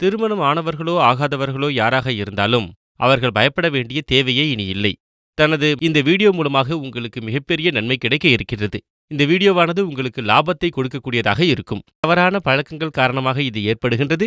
திருமணம் ஆனவர்களோ ஆகாதவர்களோ யாராக இருந்தாலும் அவர்கள் பயப்பட வேண்டிய தேவையே இனி இல்லை. தனது இந்த வீடியோ மூலமாக உங்களுக்கு மிகப்பெரிய நன்மை கிடைக்க இருக்கிறது. இந்த வீடியோவானது உங்களுக்கு லாபத்தை கொடுக்கக்கூடியதாக இருக்கும். தவறான பழக்கங்கள் காரணமாக இது ஏற்படுகின்றது.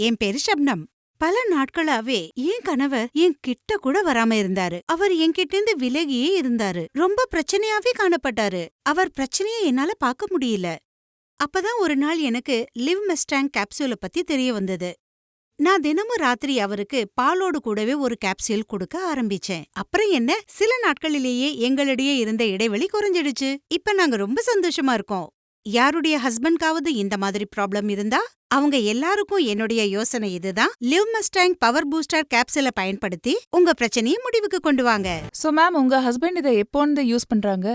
என் பேரு ஷப்னம். பல நாட்களாவே என் கணவர் என் கிட்ட கூட வராம இருந்தாரு. அவர் என்கிட்ட இருந்து விலகியே இருந்தாரு. ரொம்ப பிரச்சனையாவே காணப்பட்டாரு. அவர் பிரச்சனையை என்னால பார்க்க முடியல. அப்பதான் ஒரு நாள் எனக்கு லிவ் மெஸ்டாங் கேப்சூல பத்தி தெரிய வந்தது. நான் தினமும் ராத்திரி அவருக்கு பாலோடு கூடவே ஒரு கேப்சூல் கொடுக்க ஆரம்பிச்சேன். அப்புறம் என்ன? சில நாட்களிலேயே எங்களிடையே இருந்த இடைவெளி குறைஞ்சிடுச்சு. இப்ப நாங்க ரொம்ப சந்தோஷமா இருக்கோம். யாருடைய ஹஸ்பண்ட்காவது இந்த மாதிரி ப்ராப்ளம் இருந்தா அவங்க எல்லாருக்கும் என்னுடைய யோசனை இதுதான். லிவ் மஸ்டாங் பவர் பூஸ்டர் கேப்சூலை பயன்படுத்தி உங்க பிரச்சனையை முடிவுக்கு கொண்டு வாங்க. சோ மேம் உங்க ஹஸ்பண்ட் இதை எப்போந்து யூஸ் பண்றாங்க?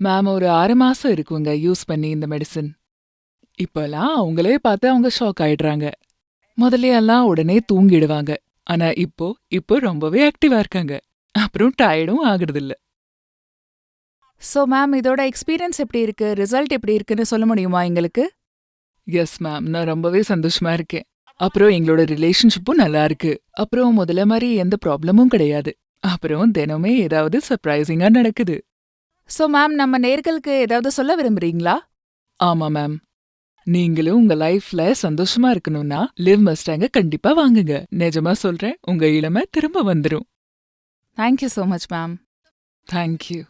மேம் ஒரு ஆறு மாசம் இருக்குங்க யூஸ் பண்ணி இந்த மெடிசின் இப்பெல்லாம் அவங்களே பார்த்து அவங்க ஷாக் ஆயிடுறாங்க. முதல்ல எல்லாம் உடனே தூங்கிடுவாங்க. ஆனா இப்போ இப்போ ரொம்பவே ஆக்டிவா இருக்காங்க. அப்புறம் டயர்டும் ஆகுறதில்ல. சோ மேம் இதோட எக்ஸ்பீரியன்ஸ் எப்படி இருக்கு? ரிசல்ட் எப்படி இருக்குன்னு சொல்ல முடியுமா எங்களுக்கு? எஸ் மேம் நான் ரொம்பவே சந்தோஷமா இருக்கேன். அப்புறம் எங்களோட ரிலேஷன்ஷிப்பும் நல்லா இருக்கு. அப்புறம் முதல்ல மாதிரி எந்த ப்ராப்ளமும் கிடையாது. அப்புறம் தினமே ஏதாவது சர்ப்ரைசிங்கா நடக்குது. சோ மேம் நம்ம நேர்களுக்கு ஏதாவது சொல்ல விரும்புறீங்களா? ஆமா மேம் நீங்களும் உங்க லைஃப்ல சந்தோஷமா இருக்கணும்னா லிவ் மஸ்டாங்க கண்டிப்பா வாங்குங்க. நிஜமா சொல்றேன் உங்க இளமை திரும்ப வந்துரும். Thank you so much ma'am thank you